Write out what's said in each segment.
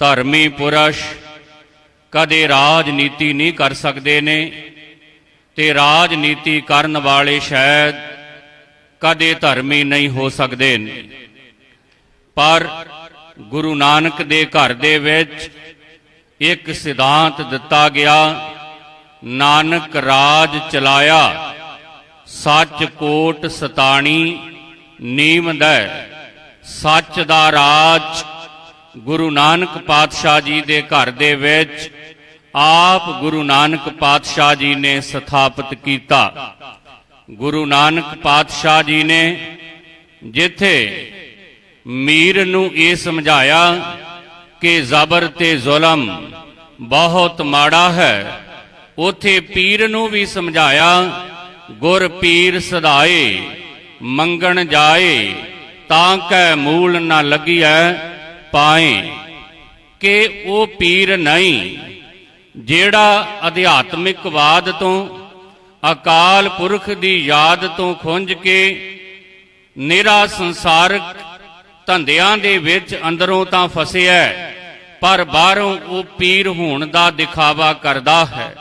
ਧਰਮੀ ਪੁਰਸ਼, ਕਦੇ ਰਾਜਨੀਤੀ ਨਹੀਂ ਕਰ ਸਕਦੇ ਨੇ, ਤੇ ਰਾਜਨੀਤੀ ਕਰਨ ਵਾਲੇ ਸ਼ਾਇਦ ਕਦੇ ਧਰਮੀ ਨਹੀਂ ਹੋ ਸਕਦੇ ਨੇ। ਪਰ ਗੁਰੂ ਨਾਨਕ ਦੇ ਘਰ ਦੇ ਵਿੱਚ ਇੱਕ ਸਿਧਾਂਤ ਦਿੱਤਾ ਗਿਆ, ਨਾਨਕ ਰਾਜ ਚਲਾਇਆ, ਸੱਚ ਕੋਟ ਸਤਾਣੀ ਨੀਮਦੈ ਸੱਚ ਦਾ ਰਾਜ ਗੁਰੂ ਨਾਨਕ ਪਾਤਸ਼ਾਹ ਜੀ ਦੇ ਘਰ ਦੇ ਵਿੱਚ ਆਪ ਗੁਰੂ ਨਾਨਕ ਪਾਤਸ਼ਾਹ ਜੀ ਨੇ ਸਥਾਪਿਤ ਕੀਤਾ। ਗੁਰੂ ਨਾਨਕ ਪਾਤਸ਼ਾਹ ਜੀ ਨੇ ਜਿੱਥੇ ਮੀਰ ਨੂੰ ਇਹ ਸਮਝਾਇਆ ਕਿ ਜ਼ਬਰ ਤੇ ਜ਼ੁਲਮ ਬਹੁਤ ਮਾੜਾ ਹੈ, ਉਥੇ ਪੀਰ ਨੂੰ ਵੀ ਸਮਝਾਇਆ, ਗੁਰ ਪੀਰ ਸਦਾਏ, ਮੰਗਣ ਜਾਏ, ਤਾਂ ਕੈ ਮੂਲ ਨਾ ਲੱਗੀਐ ਪਾਏ ਕਿ ਉਹ ਪੀਰ ਨਹੀਂ, ਜਿਹੜਾ ਅਧਿਆਤਮਿਕਵਾਦ ਤੋਂ, ਅਕਾਲ ਪੁਰਖ ਦੀ ਯਾਦ ਤੋਂ ਖੁੰਝ ਕੇ ਨਿਰਾ ਸੰਸਾਰਕ ਧੰਦਿਆਂ ਦੇ ਵਿੱਚ ਅੰਦਰੋਂ ਤਾਂ ਫਸਿਆ ਪਰ ਬਾਹਰੋਂ ਉਹ ਪੀਰ ਹੋਣ ਦਾ ਦਿਖਾਵਾ ਕਰਦਾ ਹੈ।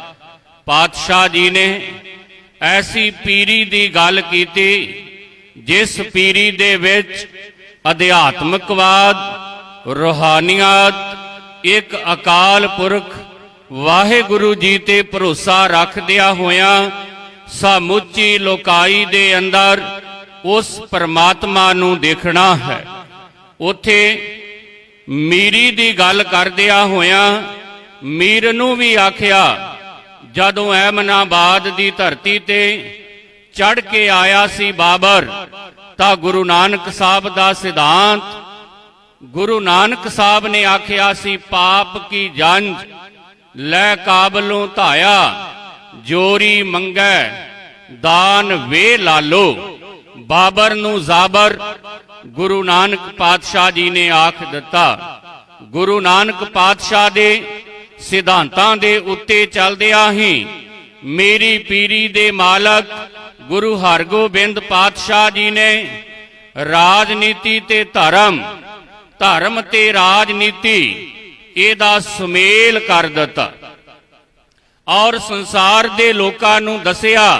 ਪਾਤਸ਼ਾਹ ਜੀ ਨੇ ਐਸੀ ਪੀਰੀ ਦੀ ਗੱਲ ਕੀਤੀ, ਜਿਸ ਪੀਰੀ ਦੇ ਵਿੱਚ ਅਧਿਆਤਮਕਵਾਦ ਰੋਹਾਨੀਅਤ, ਇੱਕ ਅਕਾਲ ਪੁਰਖ, ਵਾਹਿਗੁਰੂ ਜੀ ਤੇ ਭਰੋਸਾ ਰੱਖਦਿਆਂ ਹੋਇਆਂ ਸਮੁੱਚੀ ਲੋਕਾਈ ਦੇ ਅੰਦਰ ਉਸ ਪਰਮਾਤਮਾ ਨੂੰ ਦੇਖਣਾ ਹੈ। ਉਥੇ ਮੀਰੀ ਦੀ ਗੱਲ ਕਰਦਿਆਂ ਹੋਇਆਂ ਮੀਰ ਨੂੰ ਵੀ ਆਖਿਆ, ਜਦੋਂ ਐਮਨਾਬਾਦ ਦੀ ਧਰਤੀ ਤੇ ਚੜ ਕੇ ਆਇਆ ਸੀ ਬਾਬਰ, ਤਾਂ ਗੁਰੂ ਨਾਨਕ ਸਾਹਿਬ ਦਾ ਸਿਧਾਂਤ ਗੁਰੂ ਨਾਨਕ ਸਾਹਿਬ ਨੇ ਆਖਿਆ ਸੀ, ਪਾਪ ਕੀ ਜੰਜ? ਲੈ ਕਾਬਲੋਂ ਧਾਇਆ, ਜੋਰੀ ਮੰਗੈ, ਦਾਨ ਵੇ ਲਾਲੋ। ਬਾਬਰ ਨੂੰ ਜ਼ਾਬਰ, ਗੁਰੂ ਨਾਨਕ ਪਾਤਸ਼ਾਹ ਜੀ ਨੇ ਆਖ ਦਿੱਤਾ। ਗੁਰੂ ਨਾਨਕ ਪਾਤਸ਼ਾਹ ਦੇ ਸਿਧਾਂਤਾਂ ਦੇ ਉੱਤੇ ਚੱਲਦਿਆਂ ਹੀ ਮੇਰੀ ਪੀਰੀ ਦੇ ਮਾਲਕ ਗੁਰੂ ਹਰਗੋਬਿੰਦ ਪਾਤਸ਼ਾਹ ਜੀ ਨੇ ਰਾਜਨੀਤੀ ਤੇ ਧਰਮ ਧਰਮ ਤੇ ਰਾਜਨੀਤੀ, ਇਹਦਾ ਸੁਮੇਲ ਕਰ ਦਿੱਤਾ। ਔਰ ਸੰਸਾਰ ਦੇ ਲੋਕਾਂ ਨੂੰ ਦੱਸਿਆ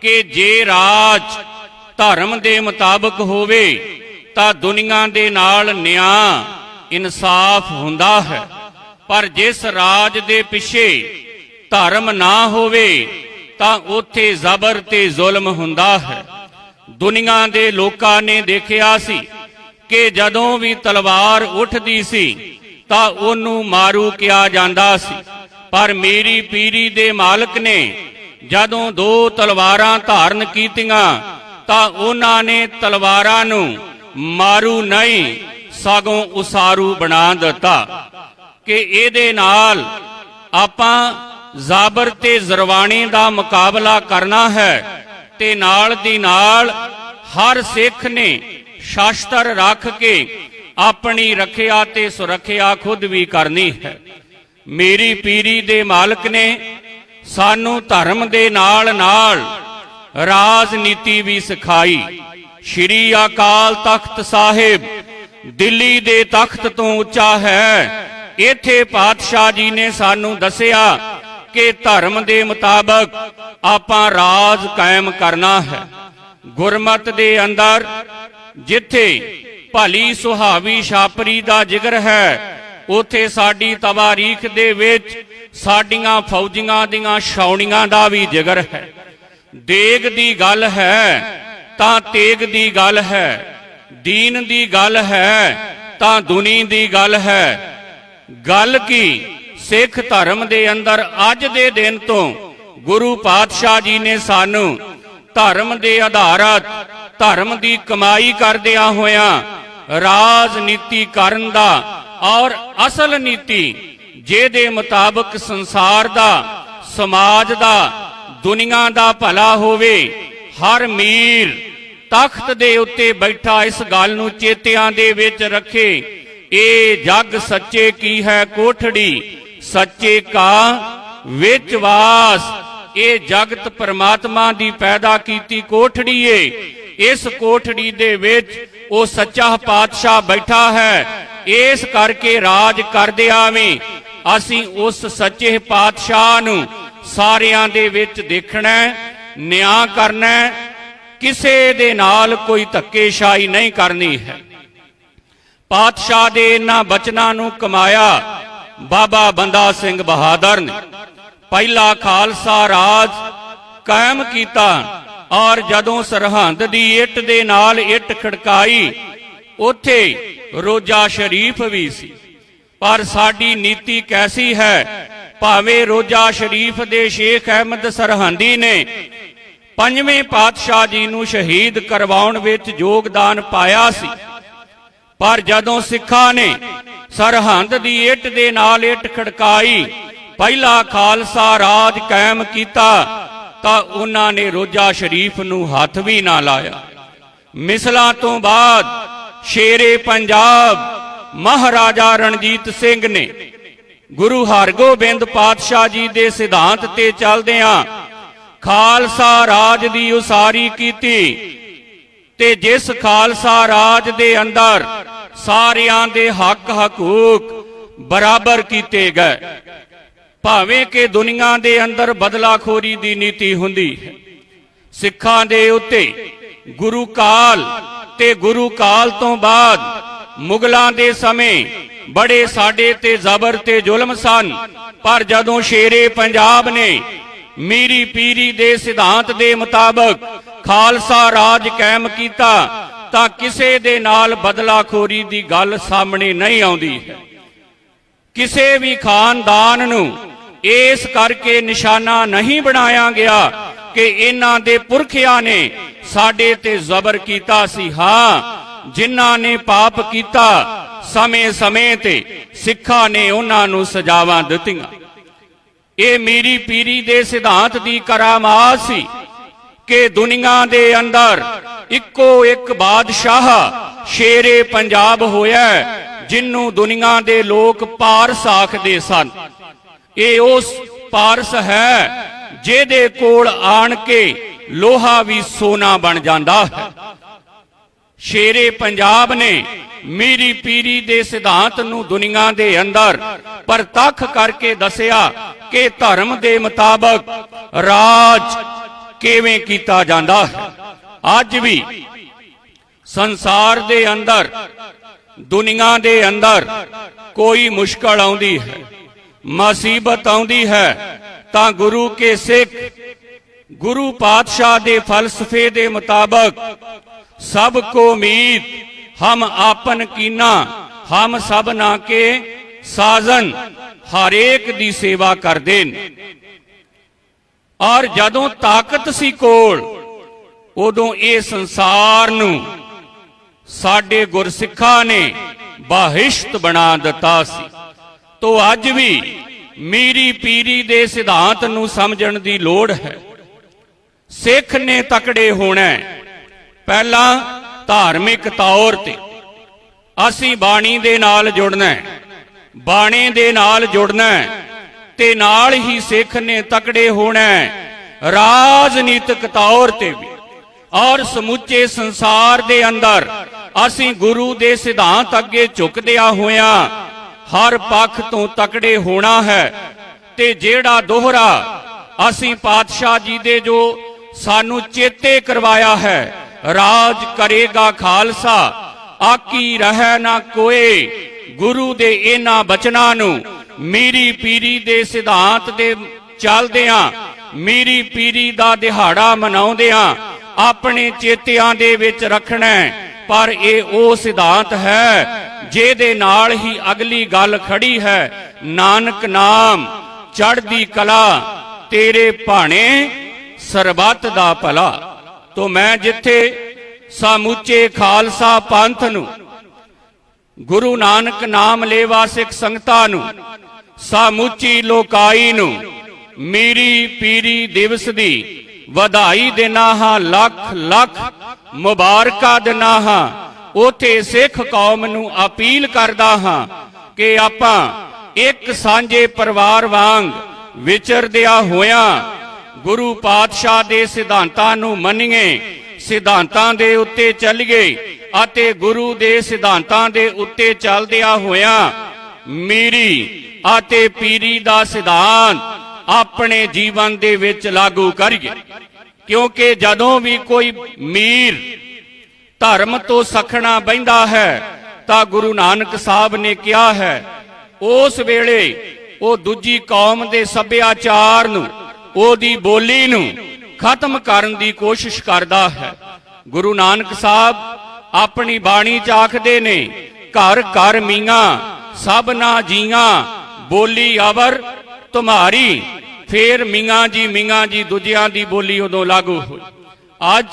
ਕਿ ਜੇ ਰਾਜ ਧਰਮ ਦੇ ਮੁਤਾਬਕ ਹੋਵੇ, ਤਾਂ ਦੁਨੀਆ ਦੇ ਨਾਲ ਨਿਆਂ, ਇਨਸਾਫ ਹੁੰਦਾ ਹੈ। ਪਰ ਜਿਸ ਰਾਜ ਦੇ ਪਿੱਛੇ ਧਰਮ ਨਾ ਹੋਵੇ, ਤਾਂ ਉੱਥੇ ਜ਼ਬਰ ਤੇ ਜ਼ੁਲਮ ਹੁੰਦਾ ਹੈ। ਦੁਨੀਆ ਦੇ ਲੋਕਾਂ ਨੇ ਦੇਖਿਆ ਸੀ ਕਿ ਜਦੋਂ ਵੀ ਤਲਵਾਰ ਉੱਠਦੀ ਸੀ, ਤਾਂ ਉਹਨੂੰ ਮਾਰੂ ਕਿਹਾ ਜਾਂਦਾ ਸੀ। ਪਰ ਮੇਰੀ ਪੀਰੀ ਦੇ ਮਾਲਕ ਨੇ ਜਦੋਂ ਦੋ ਤਲਵਾਰਾਂ ਧਾਰਨ ਕੀਤੀਆਂ, ਤਾਂ ਉਹਨਾਂ ਨੇ ਤਲਵਾਰਾਂ ਨੂੰ ਮਾਰੂ ਨਹੀਂ, ਸਗੋਂ ਉਸਾਰੂ ਬਣਾ ਦਿੱਤਾ। ਕਿ ਇਹਦੇ ਨਾਲ ਆਪਾਂ ਜ਼ਾਬਰ ਤੇ ਜ਼ਰਵਾਣੀ ਦਾ ਮੁਕਾਬਲਾ ਕਰਨਾ ਹੈ ਤੇ ਨਾਲ ਦੀ ਨਾਲ ਹਰ ਸਿੱਖ ਨੇ ਸ਼ਾਸਤਰ ਰੱਖ ਕੇ ਆਪਣੀ ਰੱਖਿਆ ਤੇ ਸੁਰੱਖਿਆ ਖੁਦ ਵੀ ਕਰਨੀ ਹੈ। ਮੇਰੀ ਪੀਰੀ ਦੇ ਮਾਲਕ ਨੇ ਸਾਨੂੰ ਧਰਮ ਦੇ ਨਾਲ ਨਾਲ ਰਾਜਨੀਤੀ ਵੀ ਸਿਖਾਈ। ਸ਼੍ਰੀ ਅਕਾਲ ਤਖਤ ਸਾਹਿਬ ਦਿੱਲੀ ਦੇ ਤਖਤ ਤੋਂ ਉੱਚਾ ਹੈ। ਇੱਥੇ ਪਾਤਸ਼ਾਹ ਜੀ ਨੇ ਸਾਨੂੰ ਦੱਸਿਆ ਕਿ ਧਰਮ ਦੇ ਮੁਤਾਬਕ ਆਪਾਂ ਰਾਜ ਕਾਇਮ ਕਰਨਾ ਹੈ। ਗੁਰਮਤ ਦੇ ਅੰਦਰ ਜਿੱਥੇ ਭਲੀ ਸੁਹਾਵੀ ਛਾਪਰੀ ਦਾ ਜਿਗਰ ਹੈ, ਉਥੇ ਸਾਡੀ ਤਵਾਰੀਖ ਦੇ ਵਿੱਚ ਸਾਡੀਆਂ ਫੌਜੀਆਂ ਦੀਆਂ ਛਾਉਣੀਆਂ ਦਾ ਵੀ ਜਿਗਰ ਹੈ। ਦੇਗ ਦੀ ਗੱਲ ਹੈ, ਤਾਂ ਤੇਗ ਦੀ ਗੱਲ ਹੈ, ਦੀਨ ਦੀ ਗੱਲ ਹੈ, ਤਾਂ ਦੁਨੀ ਦੀ ਗੱਲ ਹੈ। ਗੱਲ ਕੀ? ਸਿੱਖ ਧਰਮ ਦੇ ਅੰਦਰ ਅੱਜ ਦੇ ਦਿਨ ਤੋਂ ਗੁਰੂ ਪਾਤਸ਼ਾਹ ਜੀ ਨੇ ਸਾਨੂੰ ਧਰਮ ਦੇ ਆਧਾਰਤ ਧਰਮ ਦੀ ਕਮਾਈ ਕਰਦਿਆਂ ਹੋਇਆਂ ਰਾਜਨੀਤੀ ਕਰਨ ਦਾ ਔਰ ਅਸਲ ਨੀਤੀ ਜਿਹਦੇ ਮੁਤਾਬਕ ਸੰਸਾਰ ਦਾ, ਸਮਾਜ ਦਾ, ਦੁਨੀਆ ਦਾ ਭਲਾ ਹੋਵੇ, ਹਰ ਮੀਰ ਤਖਤ ਦੇ ਉੱਤੇ ਬੈਠਾ ਇਸ ਗੱਲ ਨੂੰ ਚੇਤਿਆਂ ਦੇ ਵਿੱਚ ਰੱਖੇ, ਇਹ ਜੱਗ ਸੱਚੇ ਕੀ ਹੈ ਕੋਠੜੀ? ਸੱਚੇ ਕਾ ਵਿੱਚ ਵਾਸ। ਇਹ ਜਗਤ ਪਰਮਾਤਮਾ ਦੀ ਪੈਦਾ ਕੀਤੀ ਕੋਠੜੀ ਏ। ਇਸ ਕੋਠੜੀ ਦੇ ਵਿੱਚ ਉਹ ਸੱਚਾ ਪਾਤਸ਼ਾਹ ਬੈਠਾ ਹੈ। ਇਸ ਕਰਕੇ ਰਾਜ ਕਰਦੇ ਆਵੇਂ। ਅਸੀਂ ਉਸ ਸੱਚੇ ਪਾਤਸ਼ਾਹ ਨੂੰ ਸਾਰਿਆਂ ਦੇ ਵਿੱਚ ਦੇਖਣਾ ਨਿਆਂ ਕਰਨਾ ਕਿਸੇ ਦੇ ਨਾਲ ਕੋਈ ਧੱਕੇਸ਼ਾਹੀ ਨਹੀਂ ਕਰਨੀ ਹੈ। ਪਾਤਸ਼ਾਹ ਦੇ ਇਹਨਾਂ ਬਚਨਾਂ ਨੂੰ ਕਮਾਇਆ ਬਾਬਾ ਬੰਦਾ ਸਿੰਘ ਬਹਾਦਰ ਨੇ। ਪਹਿਲਾ ਖਾਲਸਾ ਰਾਜ ਕਾਇਮ ਕੀਤਾ। ਔਰ ਜਦੋਂ ਸਰਹੰਦ ਦੀ ਇੱਟ ਦੇ ਨਾਲ ਇੱਟ ਖੜਕਾਈ, ਉੱਥੇ ਰੋਜਾ ਸ਼ਰੀਫ ਵੀ ਸੀ। ਪਰ ਸਾਡੀ ਨੀਤੀ ਕੈਸੀ ਹੈ? ਭਾਵੇਂ ਰੋਜਾ ਸ਼ਰੀਫ ਦੇ ਸ਼ੇਖ ਅਹਿਮਦ ਸਰਹੰਦੀ ਨੇ ਪੰਜਵੇਂ ਪਾਤਸ਼ਾਹ ਜੀ ਨੂੰ ਸ਼ਹੀਦ ਕਰਵਾਉਣ ਵਿੱਚ ਯੋਗਦਾਨ ਪਾਇਆ ਸੀ। ਪਰ ਜਦੋਂ ਸਿੱਖਾਂ ਨੇ ਸਰਹੰਦ ਦੀ ਇੱਟ ਦੇ ਨਾਲ ਇੱਟ ਖੜਕਾਈ, ਪਹਿਲਾ ਖਾਲਸਾ ਰਾਜ ਕਾਇਮ ਕੀਤਾ ਤਾਂ ਉਹਨਾਂ ਨੇ ਰੋਜਾ ਸ਼ਰੀਫ ਨੂੰ ਹੱਥ ਵੀ ਨਾ ਲਾਇਆ। ਮਿਸਲਾਂ ਤੋਂ ਬਾਅਦ ਸ਼ੇਰੇ ਪੰਜਾਬ ਮਹਾਰਾਜਾ ਰਣਜੀਤ ਸਿੰਘ ਨੇ ਗੁਰੂ ਹਰਗੋਬਿੰਦ ਪਾਤਸ਼ਾਹ ਜੀ ਦੇ ਸਿਧਾਂਤ ਤੇ ਚੱਲਦਿਆਂ ਖਾਲਸਾ ਰਾਜ ਦੀ ਉਸਾਰੀ ਕੀਤੀ ਤੇ ਜਿਸ ਖਾਲਸਾ ਰਾਜ ਦੇ ਅੰਦਰ ਸਾਰਿਆਂ ਦੇ ਹੱਕ ਹਕੂਕ ਬਰਾਬਰ ਕੀਤੇ ਗਏ। ਭਾਵੇਂ ਕਿ ਦੁਨੀਆ ਦੇ ਅੰਦਰ ਬਦਲਾਖੋਰੀ ਦੀ ਨੀਤੀ ਹੁੰਦੀ ਹੈ, ਸਿੱਖਾਂ ਦੇ ਉੱਤੇ ਗੁਰੂ ਕਾਲ ਤੇ ਗੁਰੂ ਕਾਲ ਤੋਂ ਬਾਅਦ ਮੁਗਲਾਂ ਦੇ ਸਮੇਂ ਬੜੇ ਸਾਡੇ ਤੇ ਜ਼ਬਰ ਤੇ ਜ਼ੁਲਮ ਸਨ, ਪਰ ਜਦੋਂ ਸ਼ੇਰੇ ਪੰਜਾਬ ਨੇ ਮੀਰੀ ਪੀਰੀ ਦੇ ਸਿਧਾਂਤ ਦੇ ਮੁਤਾਬਕ ਖਾਲਸਾ ਰਾਜ ਕਾਇਮ ਕੀਤਾ, ਤਾਂ ਕਿਸੇ ਦੇ ਨਾਲ ਬਦਲਾਖੋਰੀ ਦੀ ਗੱਲ ਸਾਹਮਣੇ ਨਹੀਂ ਆਉਂਦੀ ਹੈ। ਕਿਸੇ ਵੀ ਖਾਨਦਾਨ ਨੂੰ ਇਸ ਕਰਕੇ ਨਿਸ਼ਾਨਾ ਨਹੀਂ ਬਣਾਇਆ ਗਿਆ ਕਿ ਇਹਨਾਂ ਦੇ ਪੁਰਖਿਆਂ ਨੇ ਸਾਡੇ ਤੇ ਜ਼ਬਰ ਕੀਤਾ ਸੀ। ਹਾਂ ਜਿਨ੍ਹਾਂ ਨੇ ਪਾਪ ਕੀਤਾ ਸਮੇਂ-ਸਮੇਂ ਤੇ ਸਿੱਖਾਂ ਨੇ ਉਹਨਾਂ ਨੂੰ ਸਜ਼ਾਵਾਂ ਦਿੱਤੀਆਂ। ਇਹ ਮੇਰੀ ਪੀਰੀ ਦੇ ਸਿਧਾਂਤ ਦੀ ਕਰਾਮਾਤ ਸੀ ਕਿ ਦੁਨੀਆ ਦੇ ਅੰਦਰ ਇੱਕੋ ਇੱਕ ਬਾਦਸ਼ਾਹ ਸ਼ੇਰੇ ਪੰਜਾਬ ਹੋਇਆ ਹੈ, ਜਿਹਨੂੰ ਦੁਨੀਆ ਦੇ ਲੋਕ ਪਾਰਸ ਆਖਦੇ ਸਨ। ਇਹ ਉਸ ਪਾਰਸ ਹੈ ਜਿਹਦੇ ਕੋਲ ਆਣ ਕੇ ਲੋਹਾ ਵੀ ਸੋਨਾ ਬਣ ਜਾਂਦਾ ਹੈ। ਸ਼ੇਰੇ ਪੰਜਾਬ ਨੇ ਮੀਰੀ ਪੀਰੀ ਦੇ ਸਿਧਾਂਤ ਨੂੰ ਦੁਨੀਆ ਦੇ ਅੰਦਰ ਪ੍ਰਤੱਖ ਕਰਕੇ ਦੱਸਿਆ ਕਿ ਧਰਮ ਦੇ ਮੁਤਾਬਕ ਰਾਜ ਕਿਵੇਂ ਕੀਤਾ ਜਾਂਦਾ ਹੈ। ਅੱਜ ਵੀ ਸੰਸਾਰ ਦੇ ਅੰਦਰ, ਦੁਨੀਆ ਦੇ ਅੰਦਰ ਕੋਈ ਮੁਸ਼ਕਲ ਆਉਂਦੀ ਹੈ। ਮੁਸੀਬਤ ਆਉਂਦੀ ਹੈ, ਤਾਂ ਗੁਰੂ ਕੇ ਸਿੱਖ, ਗੁਰੂ ਪਾਤਸ਼ਾਹ ਦੇ ਫਲਸਫੇ ਦੇ ਮੁਤਾਬਕ ਸਭ ਕੋ ਉਮੀਦ, ਹਮ ਆਪਨ ਕੀਨਾ, ਹਮ ਸਭ ਨਾ ਕੇ ਸਾਜਨ, ਹਰੇਕ ਦੀ ਸੇਵਾ ਕਰਦੇ ਨੇ। ਔਰ ਜਦੋਂ ਤਾਕਤ ਸੀ ਕੋਲ, ਉਦੋਂ ਇਹ ਸੰਸਾਰ ਨੂੰ ਸਾਡੇ ਗੁਰਸਿੱਖਾਂ ਨੇ ਬਾਹਿਸ਼ਤ ਬਣਾ ਦਿੱਤਾ ਸੀ। ਤੋਂ ਅੱਜ ਵੀ ਮੀਰੀ ਪੀਰੀ ਦੇ ਸਿਧਾਂਤ ਨੂੰ ਸਮਝਣ ਦੀ ਲੋੜ ਹੈ। ਸਿੱਖ ਨੇ ਤਕੜੇ ਹੋਣਾ ਪਹਿਲਾਂ ਧਾਰਮਿਕ ਤੌਰ ਤੇ ਅਸੀਂ ਬਾਣੀ ਦੇ ਨਾਲ ਜੁੜਨਾ ਹੈ। ਬਾਣੇ ਦੇ ਨਾਲ ਜੁੜਨਾ ਹੈ ਤੇ ਨਾਲ ਹੀ ਸਿੱਖ ਨੇ ਤਕੜੇ ਹੋਣਾ ਹੈ। ਰਾਜਨੀਤਿਕ ਤੌਰ ਤੇ ਵੀ। ਔਰ ਸਮੁੱਚੇ ਸੰਸਾਰ ਦੇ ਅੰਦਰ ਅਸੀਂ ਗੁਰੂ ਦੇ ਸਿਧਾਂਤ ਅੱਗੇ ਝੁਕਦਿਆਂ ਹੋਇਆਂ ਹਰ ਪੱਖ ਤੋਂ ਤਕੜੇ ਹੋਣਾ ਹੈ। ਤੇ ਜਿਹੜਾ ਦੋਹਰਾ ਅਸੀਂ ਪਾਤਸ਼ਾਹ ਜੀ ਦੇ ਜੋ ਸਾਨੂੰ ਚੇਤੇ ਕਰਵਾਇਆ ਹੈ, ਰਾਜ ਕਰੇਗਾ ਖਾਲਸਾ, ਆਕੀ ਰਹਿ ਨਾ ਕੋਏ, ਗੁਰੂ ਦੇ ਇਹਨਾਂ ਬਚਨਾਂ ਨੂੰ, ਮੀਰੀ ਪੀਰੀ ਦੇ ਸਿਧਾਂਤ ਦੇ ਚੱਲਦਿਆਂ, ਮੀਰੀ ਪੀਰੀ ਦਾ ਦਿਹਾੜਾ ਮਨਾਉਂਦਿਆਂ, ਆਪਣੇ ਚੇਤਿਆਂ ਦੇ ਵਿੱਚ ਰੱਖਣਾ ਪਰ ਇਹ ਉਹ ਸਿਧਾਂਤ ਹੈ ਜਿਹਦੇ ਨਾਲ ਹੀ ਅਗਲੀ ਗੱਲ ਖੜੀ ਹੈ, ਨਾਨਕ ਨਾਮ, ਚੜ੍ਹਦੀ ਕਲਾ, ਤੇਰੇ ਭਾਣੇ ਸਰਬੱਤ ਦਾ ਭਲਾ। ਤੋ ਮੈਂ ਜਿੱਥੇ ਸਮੁੱਚੇ ਖਾਲਸਾ ਪੰਥ ਨੂੰ, ਗੁਰੂ ਨਾਨਕ ਨਾਮ ਲੇਵਾ ਸਿੱਖ ਸੰਗਤਾਂ ਨੂੰ, ਸਮੁੱਚੀ ਲੋਕਾਈ ਨੂੰ, ਮੇਰੀ ਪੀਰੀ ਦਿਵਸ ਦੀ ਵਧਾਈ ਦੇਣਾ ਹਾਂ ਲੱਖ ਲੱਖ ਮੁਬਾਰਕਾਂ ਦੇਣਾ ਹਾਂ। ਉਥੇ ਸਿੱਖ ਕੌਮ ਨੂੰ ਅਪੀਲ ਕਰਦਾ ਹਾਂ ਕਿ ਆਪਾਂ ਇੱਕ ਸਾਂਝੇ ਪਰਿਵਾਰ ਵਾਂਗ ਵਿਚਰਦਿਆਂ ਹੋਇਆਂ ਗੁਰੂ ਪਾਤਸ਼ਾਹ ਦੇ ਸਿਧਾਂਤਾਂ ਨੂੰ ਮੰਨੀਏ, ਸਿਧਾਂਤਾਂ ਦੇ ਉੱਤੇ ਚੱਲੀਏ ਅਤੇ ਗੁਰੂ ਦੇ ਸਿਧਾਂਤਾਂ ਦੇ ਉੱਤੇ ਚੱਲਦਿਆਂ ਹੋਇਆਂ ਮੀਰੀ ਅਤੇ ਪੀਰੀ ਦਾ ਸਿਧਾਂਤ ਆਪਣੇ ਜੀਵਨ ਦੇ ਵਿੱਚ ਲਾਗੂ ਕਰੀਏ। ਕਿਉਂਕਿ ਜਦੋਂ ਵੀ ਕੋਈ ਮੀਰ ਧਰਮ ਤੋਂ ਸਖਣਾ ਬੈਂਦਾ ਹੈ, ਤਾਂ ਗੁਰੂ ਨਾਨਕ ਸਾਹਿਬ ਨੇ ਕਿਹਾ ਹੈ, ਉਸ ਵੇਲੇ ਉਹ ਦੂਜੀ ਕੌਮ ਦੇ ਸੱਭਿਆਚਾਰ ਨੂੰ, ਉਹਦੀ ਬੋਲੀ ਨੂੰ ਖਤਮ ਕਰਨ ਦੀ ਕੋਸ਼ਿਸ਼ ਕਰਦਾ ਹੈ। ਗੁਰੂ ਨਾਨਕ ਸਾਹਿਬ ਆਪਣੀ ਬਾਣੀ ਚ ਆਖਦੇ ਨੇ, ਘਰ ਘਰ ਮੀਆਂ, ਸਭ ਨਾ ਜੀਆਂ, ਬੋਲੀ ਅਵਰ ਤੁਮਾਰੀ, ਫੇਰ ਮੀਆਂ ਜੀ ਮੀਆਂ ਜੀ ਦੂਜਿਆਂ ਦੀ ਬੋਲੀ ਉਦੋਂ ਲਾਗੂ ਹੋਈ। ਅੱਜ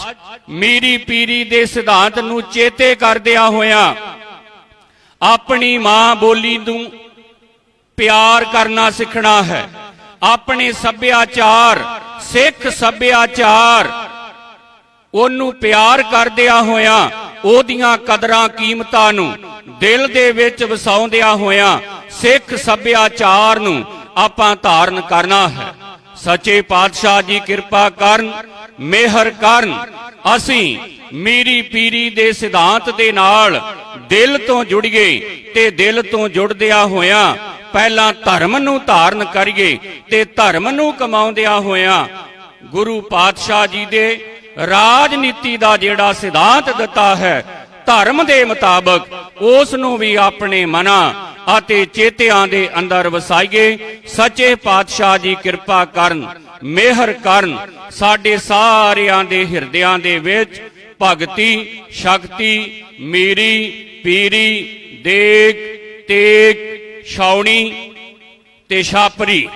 ਮੀਰੀ ਪੀਰੀ ਦੇ ਸਿਧਾਂਤ ਨੂੰ ਚੇਤੇ ਕਰਦਿਆਂ ਹੋਇਆਂ ਆਪਣੀ ਮਾਂ ਬੋਲੀ ਨੂੰ ਪਿਆਰ ਕਰਨਾ ਸਿੱਖਣਾ ਹੈ। ਆਪਣੇ ਸੱਭਿਆਚਾਰ, ਸਿੱਖ ਸੱਭਿਆਚਾਰ ਉਹਨੂੰ ਪਿਆਰ ਕਰਦਿਆਂ ਹੋਇਆਂ ਉਹਦੀਆਂ ਕਦਰਾਂ ਕੀਮਤਾਂ ਨੂੰ ਦਿਲ ਦੇ ਵਿੱਚ ਵਸਾਉਂਦਿਆਂ ਹੋਇਆਂ ਸਿੱਖ ਸੱਭਿਆਚਾਰ ਨੂੰ ਆਪਾਂ ਧਾਰਨ ਕਰਨਾ ਹੈ। ਸੱਚੇ ਪਾਤਸ਼ਾਹ ਜੀ ਕਿਰਪਾ ਕਰਨ ਮਿਹਰ ਕਰਨ। ਅਸੀਂ ਮੀਰੀ ਪੀਰੀ ਦੇ ਸਿਧਾਂਤ ਦੇ ਨਾਲ ਦਿਲ ਤੋਂ ਜੁੜੀਏ ਤੇ ਦਿਲ ਤੋਂ ਜੁੜਦਿਆਂ ਹੋਇਆਂ ਪਹਿਲਾਂ ਧਰਮ ਨੂੰ ਧਾਰਨ ਕਰੀਏ ਤੇ ਧਰਮ ਨੂੰ ਕਮਾਉਂਦਿਆਂ ਹੋਇਆਂ ਗੁਰੂ ਪਾਤਸ਼ਾਹ ਜੀ ਦੇ ਰਾਜਨੀਤੀ ਦਾ ਜਿਹੜਾ ਸਿਧਾਂਤ ਦਿੱਤਾ ਹੈ, ਧਰਮ ਦੇ ਮੁਤਾਬਕ ਉਸ ਨੂੰ ਵੀ ਆਪਣੇ ਮਨਾਂ ਅਤੇ ਚੇਤਿਆਂ ਦੇ ਅੰਦਰ ਵਸਾਈਏ। ਸੱਚੇ ਪਾਤਸ਼ਾਹ ਜੀ ਕਿਰਪਾ ਕਰਨ। ਮਿਹਰ ਕਰਨ ਸਾਡੇ ਸਾਰਿਆਂ ਦੇ ਹਿਰਦਿਆਂ ਦੇ ਵਿੱਚ ਭਗਤੀ, ਸ਼ਕਤੀ, ਮੀਰੀ, ਪੀਰੀ, ਦੇਗ, ਤੇਗ, ਛਾਉਣੀ ਤੇ ਛਾਪਰੀ।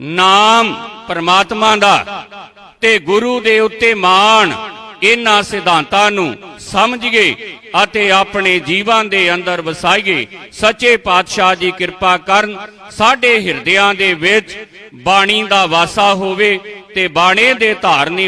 ਨਾਮ ਪਰਮਾਤਮਾ ਦਾ ਤੇ ਗੁਰੂ ਦੇ ਉੱਤੇ ਮਾਣ ਇਹਨਾਂ ਸਿਧਾਂਤਾਂ ਨੂੰ ਸਮਝੀਏ ਅਤੇ ਆਪਣੇ ਜੀਵਨ ਦੇ ਅੰਦਰ ਵਸਾਈਏ। ਸੱਚੇ ਪਾਤਸ਼ਾਹ ਜੀ ਕਿਰਪਾ ਕਰਨ ਸਾਡੇ ਹਿਰਦਿਆਂ ਦੇ ਵਿੱਚ ਬਾਣੀ ਦਾ ਵਾਸਾ ਹੋਵੇ ਤੇ ਬਾਣੇ ਦੇ ਧਾਰਨੀ